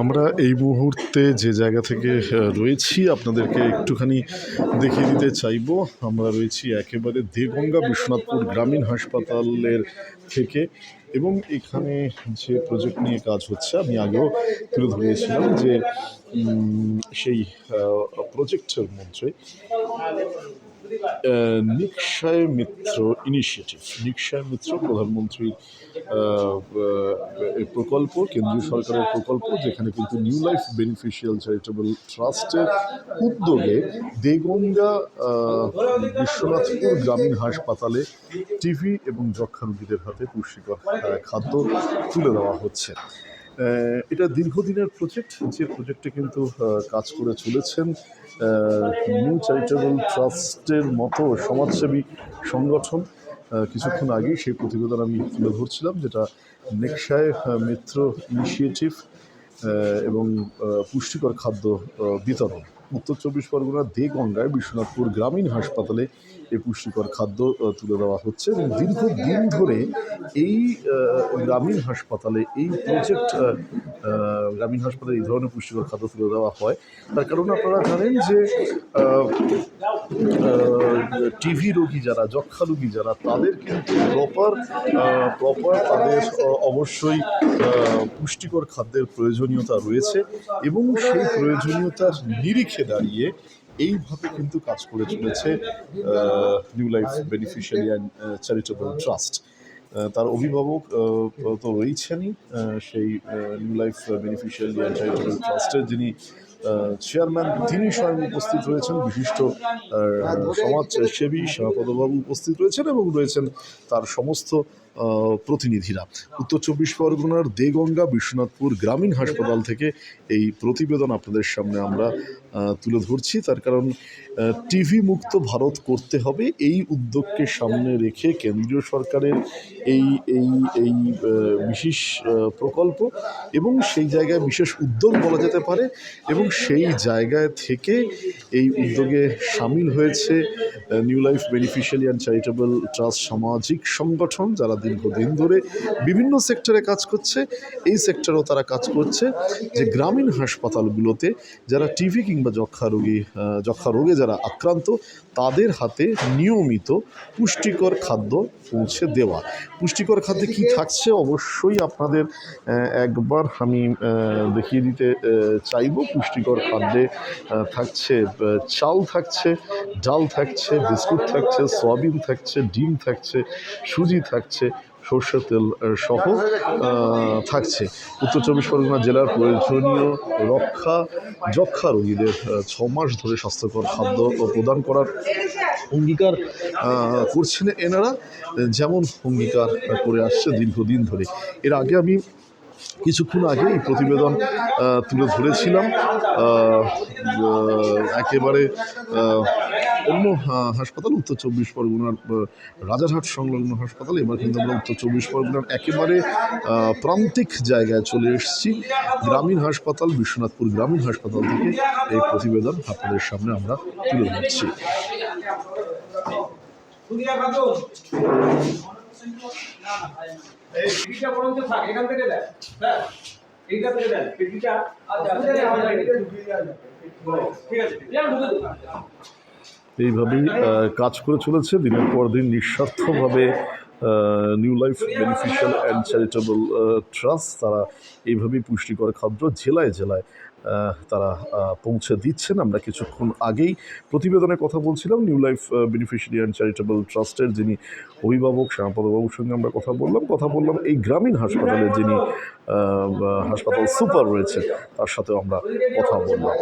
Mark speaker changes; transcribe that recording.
Speaker 1: আমরা এই মুহূর্তে যে জায়গা থেকে রয়েছি, আপনাদেরকে একটুখানি দেখিয়ে দিতে চাইব। আমরা রয়েছি একেবারে দেগঙ্গা বিশ্বনাথপুর গ্রামীণ হাসপাতালের থেকে এবং এখানে যে প্রজেক্ট নিয়ে কাজ হচ্ছে, আমি আগেও তুলে ধরিয়েছিলাম যে সেই প্রজেক্টের মধ্যে নিক্ষয় মিত্র ইনিশিয়েটিভ নিক্ষয় মিত্র প্রধানমন্ত্রীর প্রকল্প, কেন্দ্রীয় সরকারের প্রকল্প, যেখানে কিন্তু নিউ লাইফ বেনিফিশিয়াল চ্যারিটেবল ট্রাস্টের উদ্যোগে দেগঙ্গা বিশ্বনাথপুর গ্রামীণ হাসপাতালে টিভি এবং যক্ষা রোগীদের হাতে পুষ্টিকর খাদ্য তুলে দেওয়া হচ্ছে। এটা দীর্ঘদিনের প্রজেক্ট যে প্রজেক্টে কিন্তু কাজ করে চলেছেন নিউ চ্যারিটেবল ট্রাস্টের মতো সমাজসেবী সংগঠন। কিছুক্ষণ আগে সেই প্রতিবেদন আমি তুলে ধরছিলাম, যেটা নেকশায় মিত্র ইনিশিয়েটিভ এবং পুষ্টিকর খাদ্য বিতরণ। উত্তর চব্বিশ পরগনার দে দেগঙ্গায় বিশ্বনাথপুর গ্রামীণ হাসপাতালে এই পুষ্টিকর খাদ্য তুলে দেওয়া হচ্ছে এবং দীর্ঘদিন ধরে এই গ্রামীণ হাসপাতালে এই প্রজেক্ট গ্রামীণ হাসপাতালে এই ধরনের পুষ্টিকর খাদ্য তুলে দেওয়া হয়। তার কারণ আপনারা জানেন যে টিভি রোগী যারা যক্ষা রোগী যারা, তাদের কিন্তু প্রপার প্রপার তাদের অবশ্যই পুষ্টিকর খাদ্যের প্রয়োজনীয়তা রয়েছে এবং সেই প্রয়োজনীয়তার নিরিখে দাঁড়িয়ে এইভাবে কিন্তু কাজ করে চলেছে new life beneficiary and charitable trust তার অভিভাবক তো রয়েছেনই সেই new life beneficiary and charitable ট্রাস্টের যিনি চেয়ারম্যান তিনি স্বয়ং উপস্থিত রয়েছেন, বিশিষ্ট সমাজসেবী শ্যামাপদবাবু উপস্থিত রয়েছেন এবং রয়েছেন তার সমস্ত প্রতিনিধিরা। উত্তর চব্বিশ পরগনার দেগঙ্গা বিশ্বনাথপুর গ্রামীণ হাসপাতাল থেকে এই প্রতিবেদন আপনাদের সামনে আমরা তুলে ধরছি। তার কারণ টিভি মুক্ত ভারত করতে হবে এই উদ্যোগকে সামনে রেখে কেন্দ্রীয় সরকারের এই এই এই বিশেষ প্রকল্প এবং সেই জায়গায় বিশেষ উদ্যোগ বলা যেতে পারে এবং সেই জায়গায় থেকে এই উদ্যোগে সামিল হয়েছে new life beneficiary and charitable trust সামাজিক সংগঠন যারা দীর্ঘদিন ধরে বিভিন্ন সেক্টরে কাজ করছে। এই সেক্টরেও তারা কাজ করছে যে গ্রামীণ হাসপাতালগুলোতে যারা টিভি কিংবা যক্ষা রোগী যক্ষা রোগে যারা আক্রান্ত, তাদের হাতে নিয়মিত পুষ্টিকর খাদ্য পৌঁছে দেওয়া। পুষ্টিকর খাদ্যে কি থাকছে অবশ্যই আপনাদের একবার আমি দেখিয়ে দিতে চাইব। পুষ্টিকর খাদ্যে থাকছে চাল থাকছে ডাল থাকছে, বিস্কুট থাকছে, সয়াবিন থাকছে, ডিম থাকছে, সুজি থাকছে সর্ষের তেল সহ থাকছে। উত্তর চব্বিশ পরগনা জেলার প্রয়োজনীয় রক্ষা যক্ষা রোগীদের ছ মাস ধরে স্বাস্থ্যকর খাদ্য প্রদান করার অঙ্গীকার করছেন এনারা। যেমন অঙ্গীকার করে আসছে দীর্ঘদিন ধরে। এর আগে আমি কিছুক্ষণ আগে এই প্রতিবেদন তুলে ধরেছিলাম। একেবারে অন্য হাসপাতাল, উত্তর চব্বিশ পরগনার রাজারহাট সংলগ্ন হাসপাতাল, এবার কিন্তু আমরা উত্তর চব্বিশ পরগনার একেবারে প্রান্তিক জায়গায় চলে এসেছি। গ্রামীণ হাসপাতাল, বিশ্বনাথপুর গ্রামীণ হাসপাতাল থেকে এই প্রতিবেদন আপনাদের সামনে আমরা তুলে ধরছি।
Speaker 2: দুনিয়া খাতুন। এই পিঠিটা পর্যন্ত থাক এখান থেকে দেন হ্যাঁ এইটা থেকে দেন পিঠিটা আচ্ছা ঠিক আছে। দিন
Speaker 1: এইভাবেই কাজ করে চলেছে। দিনের পর দিন নিঃস্বার্থভাবে new life beneficial and charitable trust তারা এইভাবেই পুষ্টিকর খাদ্য জেলায় জেলায় তারা পৌঁছে দিচ্ছেন। আমরা কিছুক্ষণ আগেই প্রতিবেদনে কথা বলছিলাম new life beneficiary and charitable ট্রাস্টের যিনি অভিভাবক শ্যামাপদবাবুর সঙ্গে আমরা কথা বললাম। কথা বললাম এই গ্রামীণ হাসপাতালে যিনি হাসপাতাল সুপার রয়েছে, তার সাথেও আমরা কথা বললাম।